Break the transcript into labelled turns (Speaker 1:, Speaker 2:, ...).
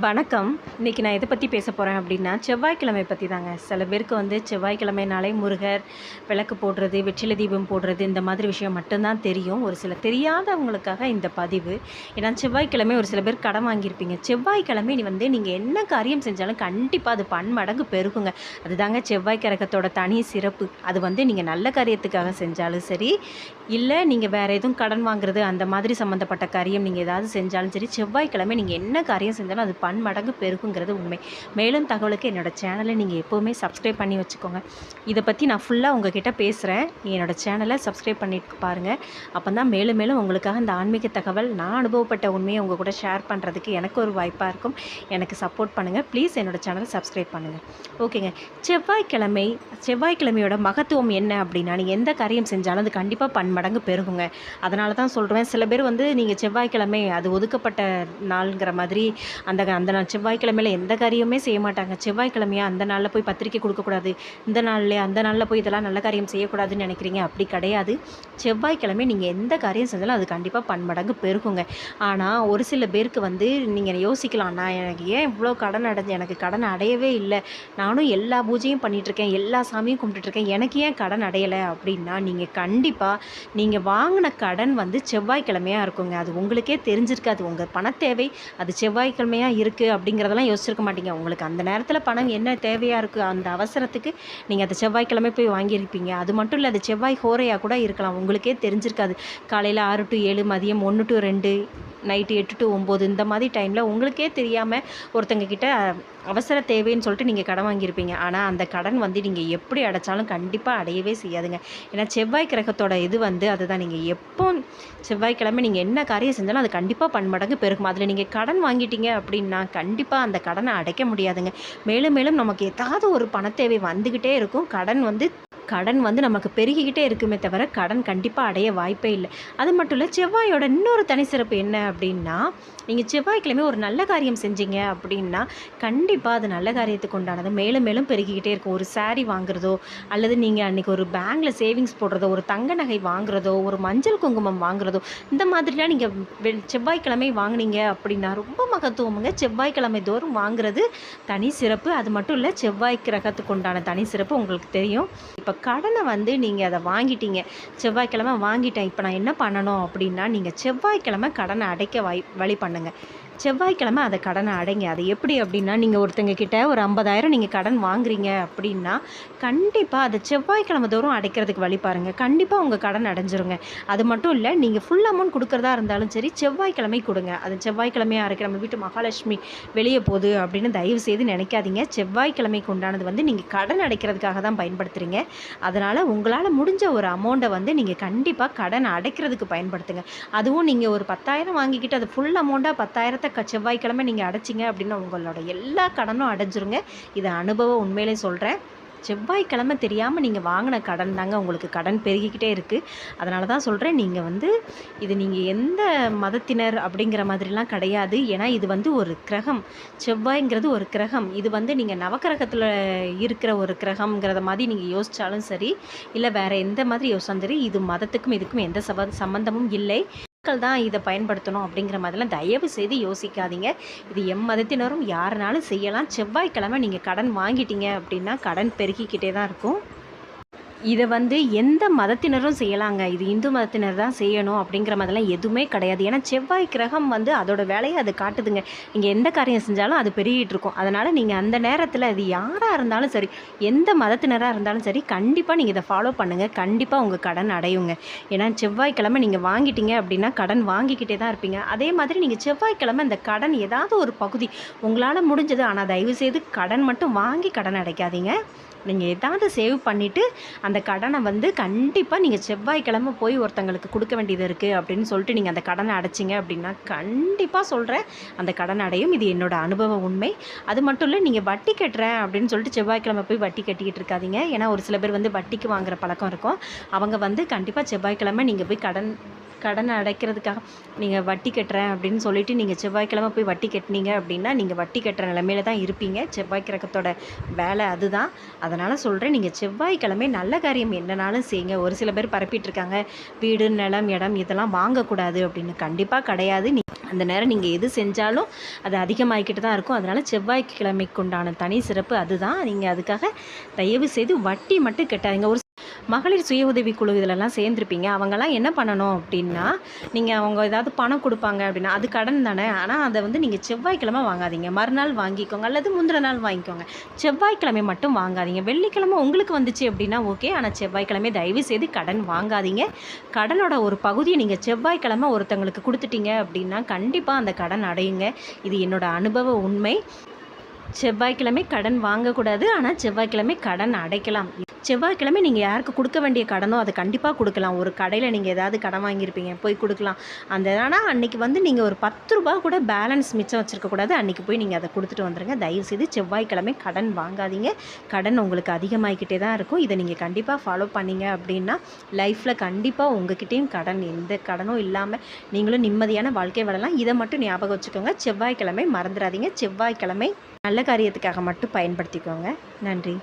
Speaker 1: வணக்கம். இன்றைக்கி நான் எதை பற்றி பேச போகிறேன் அப்படின்னா செவ்வாய்க்கிழமை பற்றி தாங்க சில பேருக்கு வந்து செவ்வாய்க்கிழமைனாலே முருகர் விளக்கு போடுறது வெற்றிலை தீபம் போடுறது இந்த மாதிரி விஷயம் மட்டும்தான் தெரியும். ஒரு சில தெரியாதவங்களுக்காக இந்த பதிவு. ஏன்னா செவ்வாய்க்கிழமை ஒரு சில பேர் கடன் வாங்கியிருப்பீங்க. செவ்வாய்க்கிழமை நீ வந்து நீங்கள் என்ன காரியம் செஞ்சாலும் கண்டிப்பாக அது பன்மடங்கு பெருகுங்க. அதுதாங்க செவ்வாய் கிரகத்தோட தனி சிறப்பு. அது வந்து நீங்கள் நல்ல காரியத்துக்காக செஞ்சாலும் சரி இல்லை நீங்கள் வேறு எதுவும் கடன் வாங்குறது அந்த மாதிரி சம்மந்தப்பட்ட காரியம் நீங்கள் ஏதாவது செஞ்சாலும் சரி செவ்வாய்க்கிழமை நீங்கள் என்ன காரியம் செஞ்சாலும் அது பன்மடங்கு பெருகுங்கிறது உண்மை. மேலும் தகவலுக்கு என்னோடய சேனலை நீங்கள் எப்போவுமே சப்ஸ்கிரைப் பண்ணி வச்சுக்கோங்க. இதை பற்றி நான் ஃபுல்லாக உங்ககிட்ட பேசுகிறேன் என்னோடய சேனலை சப்ஸ்கிரைப் பண்ணிட்டு பாருங்கள் அப்போ தான் மேலும் மேலும் உங்களுக்காக இந்த ஆன்மீக தகவல் நான் அனுபவப்பட்ட உண்மையை உங்கள் கூட ஷேர் பண்ணுறதுக்கு எனக்கு ஒரு வாய்ப்பாக இருக்கும். எனக்கு சப்போர்ட் பண்ணுங்கள் ப்ளீஸ் என்னோடய சேனலை சப்ஸ்கிரைப் பண்ணுங்கள் ஓகேங்க செவ்வாய்க்கிழமை செவ்வாய்க்கிழமையோட மகத்துவம் என்ன அப்படின்னா நீங்கள் எந்த காரியம் செஞ்சாலும் அது கண்டிப்பாக பன்மடங்கு பெருகுங்க. அதனால தான் சொல்கிறேன் சில பேர் வந்து நீங்கள் செவ்வாய்க்கிழமை அது ஒதுக்கப்பட்ட நாளுங்கிற மாதிரி அந்த அந்த நாள் செவ்வாய்க்கிழமையில் எந்த காரியமே செய்ய மாட்டாங்க. செவ்வாய்க்கிழமையா அந்த நாளில் போய் பத்திரிக்கை கொடுக்கக்கூடாது இந்த நாளில் அந்த நாளில் போய் இதெல்லாம் நல்ல காரியம் செய்யக்கூடாதுன்னு நினைக்கிறீங்க. அப்படி கிடையாது. செவ்வாய்க்கிழமை நீங்கள் எந்த காரியம் செஞ்சாலும் அது கண்டிப்பாக பன்மடங்கு பெருகுங்க. ஆனால் ஒரு சில பேருக்கு வந்து நீங்கள் யோசிக்கலாம். நான் எனக்கு ஏன் இவ்வளோ கடன் அடைஞ்சு எனக்கு கடன் அடையவே இல்லை. நானும் எல்லா பூஜையும் பண்ணிகிட்ருக்கேன் எல்லா சாமியும் கும்பிட்டுட்ருக்கேன் எனக்கு ஏன் கடன் அடையலை அப்படின்னா நீங்கள் கண்டிப்பாக நீங்கள் வாங்கின கடன் வந்து செவ்வாய்க்கிழமையாக இருக்குங்க. அது உங்களுக்கே தெரிஞ்சிருக்காது. உங்கள் பண தேவை அது செவ்வாய்க்கிழமையாக இருக்குது அப்படிங்கிறதெல்லாம் யோசிச்சிருக்க மாட்டீங்க. உங்களுக்கு அந்த நேரத்தில் பணம் என்ன தேவையாக இருக்குது அந்த அவசரத்துக்கு நீங்கள் அதை செவ்வாய்க்கிழமை போய் வாங்கியிருப்பீங்க. அது மட்டும் இல்லை அது செவ்வாய் ஹோரையாக கூட இருக்கலாம். உங்களுக்கே தெரிஞ்சிருக்காது. காலையில் ஆறு டு ஏழு மதியம் ஒன்று டு ரெண்டு நைட்டு எட்டு டு ஒம்பது இந்த மாதிரி டைமில் உங்களுக்கே தெரியாமல் ஒருத்தங்க கிட்ட அவசர தேவைன்னு சொல்லிட்டு நீங்கள் கடன் வாங்கியிருப்பீங்க. ஆனால் அந்த கடன் வந்து நீங்கள் எப்படி அடைச்சாலும் கண்டிப்பாக அடையவே செய்யாதுங்க. ஏன்னா செவ்வாய் கிரகத்தோட இது வந்து அதுதான். நீங்கள் எப்போ செவ்வாய்க்கிழமை நீங்கள் என்ன காரியம் செஞ்சாலும் அது கண்டிப்பாக பன்மடங்கு பெருகும். அதில் நீங்கள் கடன் வாங்கிட்டீங்க அப்படின்னா கண்டிப்பாக அந்த கடனை அடைக்க முடியாதுங்க. மேலும் மேலும் நமக்கு ஏதாவது ஒரு பணத்தேவை வந்துக்கிட்டே இருக்கும். கடன் வந்து கடன் வந்து நமக்கு பெருகிக்கிட்டே இருக்குமே தவிர கடன் கண்டிப்பாக அடைய வாய்ப்பே இல்லை. அது மட்டும் இல்லை செவ்வாயோட இன்னொரு தனி சிறப்பு என்ன அப்படின்னா நீங்கள் செவ்வாய்க்கிழமை ஒரு நல்ல காரியம் செஞ்சீங்க அப்படின்னா கண்டிப்பாக அது நல்ல காரியத்துக்கு உண்டானது. மேலும் மேலும் பெருகிக்கிட்டே இருக்கும். ஒரு சாரீ வாங்குறதோ அல்லது நீங்கள் அன்றைக்கி ஒரு பேங்கில் சேவிங்ஸ் போடுறதோ ஒரு தங்க நகை வாங்குறதோ ஒரு மஞ்சள் குங்குமம் வாங்குறதோ இந்த மாதிரிலாம் நீங்கள் வெ செவ்வாய்க்கிழமை வாங்குனீங்க அப்படின்னா ரொம்ப மகத்துவமுங்க. செவ்வாய்க்கிழமை தோறும் வாங்குறது தனி சிறப்பு. அது மட்டும் இல்லை செவ்வாய் கிரகத்துக்கு உண்டான தனி சிறப்பு உங்களுக்கு தெரியும். இப்போ கடனை வந்து நீங்கள் அதை வாங்கிட்டீங்க. செவ்வாய்க்கிழமை வாங்கிட்டேன். இப்போ நான் என்ன பண்ணணும் அப்படின்னா நீங்கள் செவ்வாய்க்கிழமை கடனை அடைக்க வாய் வழி பண்ணுங்கள் செவ்வாய்க்கிழமை அதை கடனை அடைங்க. அது எப்படி அப்படின்னா நீங்கள் ஒருத்தங்க கிட்ட ஒரு ஐம்பதாயிரம் நீங்கள் கடன் வாங்குறீங்க அப்படின்னா கண்டிப்பாக அதை செவ்வாய்க்கிழமை தோறும் அடைக்கிறதுக்கு வழி பாருங்கள் கண்டிப்பாக உங்கள் கடன் அடைஞ்சிருங்க. அது மட்டும் இல்லை நீங்கள் ஃபுல் அமௌண்ட் கொடுக்குறதா இருந்தாலும் சரி செவ்வாய்க்கிழமை கொடுங்க. அது செவ்வாய்க்கிழமையாக இருக்குது நம்ம வீட்டு மகாலட்சுமி வெளியே போகுது அப்படின்னு தயவு செய்து நினைக்காதீங்க. செவ்வாய்க்கிழமைக்கு உண்டானது வந்து நீங்கள் கடன் அடைக்கிறதுக்காக தான் பயன்படுத்துகிறீங்க அதனால் உங்களால் முடிஞ்ச ஒரு அமௌண்ட்டை வந்து நீங்கள் கண்டிப்பாக கடன் அடைக்கிறதுக்கு பயன்படுத்துங்க. அதுவும் நீங்கள் ஒரு பத்தாயிரம் வாங்கிக்கிட்டு அது ஃபுல் அமௌண்ட்டாக பத்தாயிரத்தை க செவ்வாய்க்கிழமை நீங்கள் அடைச்சிங்க அப்படின்னா உங்களோட எல்லா கடனும் அடைஞ்சிருங்க. இது அனுபவம் உண்மையிலே சொல்கிறேன் செவ்வாய்க்கிழமை தெரியாமல் நீங்கள் வாங்கின கடன் தாங்க உங்களுக்கு கடன் பெருகிக்கிட்டே இருக்குது அதனால தான் சொல்கிறேன் நீங்கள் வந்து இது நீங்கள் எந்த மதத்தினர் அப்படிங்கிற மாதிரிலாம் கிடையாது. ஏன்னா இது வந்து ஒரு கிரகம். செவ்வாய்ங்கிறது ஒரு கிரகம். இது வந்து நீங்கள் நவக்கிரகத்தில் இருக்கிற ஒரு கிரகம்ங்கிறத மாதிரி நீங்கள் யோசித்தாலும் சரி இல்லை வேறு எந்த மாதிரி யோசிச்சாலும் சரி இது மதத்துக்கும் இதுக்கும் எந்த சப சம்பந்தமும் இல்லை. மக்கள் தான் இதை பயன்படுத்தணும் அப்படிங்கிற மாதிரிலாம் தயவு செய்து யோசிக்காதீங்க. இது எம் மதத்தினரும் யாருனாலும் செய்யலாம். செவ்வாய்க்கிழமை நீங்கள் கடன் வாங்கிட்டீங்க அப்படின்னா கடன் பெருகிக்கிட்டே தான் இருக்கும். இதை வந்து எந்த மதத்தினரும் செய்யலாங்க. இது இந்து மதத்தினர் தான் செய்யணும் அப்படிங்கிற மாதிரிலாம் எதுவுமே கிடையாது. ஏன்னா செவ்வாய் கிரகம் வந்து அதோட வேலையை அது காட்டுதுங்க. நீங்கள் எந்த காரியம் செஞ்சாலும் அது பெருகிட்டு இருக்கும். அதனால் நீங்கள் அந்த நேரத்தில் அது யாராக இருந்தாலும் சரி எந்த மதத்தினராக இருந்தாலும் சரி கண்டிப்பாக நீங்கள் இதை ஃபாலோ பண்ணுங்கள் கண்டிப்பாக உங்கள் கடன் அடையுங்க. ஏன்னா செவ்வாய்க்கிழமை நீங்கள் வாங்கிட்டீங்க அப்படின்னா கடன் வாங்கிக்கிட்டே தான் இருப்பீங்க. அதே மாதிரி நீங்கள் செவ்வாய்க்கிழமை இந்த கடன் ஏதாவது ஒரு பகுதி உங்களால் முடிஞ்சது ஆனால் தயவுசெய்து கடன் மட்டும் வாங்கி கடன் அடைக்காதீங்க. நீங்கள் ஏதாவது சேவ் பண்ணிவிட்டு அந்த கடனை வந்து கண்டிப்பாக நீங்கள் செவ்வாய்க்கிழமை போய் ஒருத்தங்களுக்கு கொடுக்க வேண்டியது இருக்குது அப்படின்னு சொல்லிட்டு நீங்கள் அந்த கடனை அடைச்சிங்க அப்படின்னா கண்டிப்பாக சொல்கிறேன் அந்த கடன் அடையும். இது என்னோடய அனுபவ உண்மை. அது மட்டும் இல்லை நீங்கள் வட்டி கட்டுறேன் அப்படின்னு சொல்லிட்டு செவ்வாய்க்கிழமை போய் வட்டி கட்டிக்கிட்டு இருக்காதீங்க. ஏன்னா ஒரு சில பேர் வந்து வட்டிக்கு வாங்குற பழக்கம் இருக்கும். அவங்க வந்து கண்டிப்பாக செவ்வாய்க்கிழமை நீங்கள் போய் கடன் கடனை அடைக்கிறதுக்காக நீங்கள் வட்டி கட்டுறேன் அப்படின்னு சொல்லிட்டு நீங்கள் செவ்வாய்க்கிழமை போய் வட்டி கட்டினீங்க அப்படின்னா நீங்கள் வட்டி கட்டுற நிலமையில தான் இருப்பீங்க. செவ்வாய்க்கிழக்கத்தோட வேலை அதுதான். அதனால் சொல்கிறேன் நீங்கள் செவ்வாய்க்கிழமை நல்ல காரியம் என்னனாலும் செய்யுங்க. ஒரு சில பேர் பரப்பிட்டுருக்காங்க வீடு நிலம் இடம் இதெல்லாம் வாங்கக்கூடாது அப்படின்னு. கண்டிப்பாக கிடையாது. நீ அந்த நேரம் நீங்கள் எது செஞ்சாலும் அது அதிகமாகிக்கிட்டு தான் இருக்கும். அதனால் செவ்வாய்க்கிழமைக்குண்டான தனி சிறப்பு அதுதான். நீங்கள் அதுக்காக தயவு செய்து வட்டி மட்டும் கட்டாதீங்க. ஒரு மகளிர் சுய உதவி குழு இதிலெல்லாம் சேர்ந்துருப்பீங்க. அவங்கெல்லாம் என்ன பண்ணணும் அப்படின்னா நீங்கள் அவங்க ஏதாவது பணம் கொடுப்பாங்க அப்படின்னா அது கடன் தானே. ஆனால் அதை வந்து நீங்கள் செவ்வாய்க்கிழமை வாங்காதீங்க. மறுநாள் வாங்கிக்கோங்க. அல்லது முந்தின நாள் வாங்கிக்கோங்க. செவ்வாய்க்கிழமை மட்டும் வாங்காதீங்க. வெள்ளிக்கிழமை உங்களுக்கு வந்துச்சு அப்படின்னா ஓகே. ஆனால் செவ்வாய்க்கிழமை தயவு செய்து கடன் வாங்காதீங்க. கடனோட ஒரு பகுதியை நீங்கள் செவ்வாய்க்கிழமை ஒருத்தங்களுக்கு கொடுத்துட்டீங்க அப்படின்னா கண்டிப்பாக அந்த கடன் அடையுங்க. இது என்னோட அனுபவ உண்மை. செவ்வாய்க்கிழமை கடன் வாங்கக்கூடாது. ஆனால் செவ்வாய்க்கிழமை கடன் அடைக்கலாம். செவ்வாய்க்கிழமை நீங்கள் யாருக்கு கொடுக்க வேண்டிய கடனோ அதை கண்டிப்பாக கொடுக்கலாம். ஒரு கடையில் நீங்கள் ஏதாவது கடன் வாங்கியிருப்பீங்க போய் கொடுக்கலாம். அந்த ஆனால் அன்றைக்கி வந்து நீங்கள் ஒரு பத்து ரூபா கூட பேலன்ஸ் மிச்சம் வச்சுருக்கக்கூடாது அன்றைக்கி போய் நீங்கள் அதை கொடுத்துட்டு வந்துடுங்க தயவுசெய்து செவ்வாய்க்கிழமை கடன் வாங்காதீங்க. கடன் உங்களுக்கு அதிகமாகிக்கிட்டே தான் இருக்கும். இதை நீங்கள் கண்டிப்பாக ஃபாலோ பண்ணீங்க அப்படின்னா லைஃப்பில் கண்டிப்பாக உங்ககிட்டேயும் கடன் எந்த கடனும் இல்லாமல் நீங்களும் நிம்மதியான வாழ்க்கை வாழலாம். இதை மட்டும் ஞாபகம் வச்சுக்கோங்க. செவ்வாய்க்கிழமை மறந்துடாதீங்க. செவ்வாய்க்கிழமை நல்ல காரியத்துக்காக மட்டும் பயன்படுத்திக்கோங்க. நன்றி.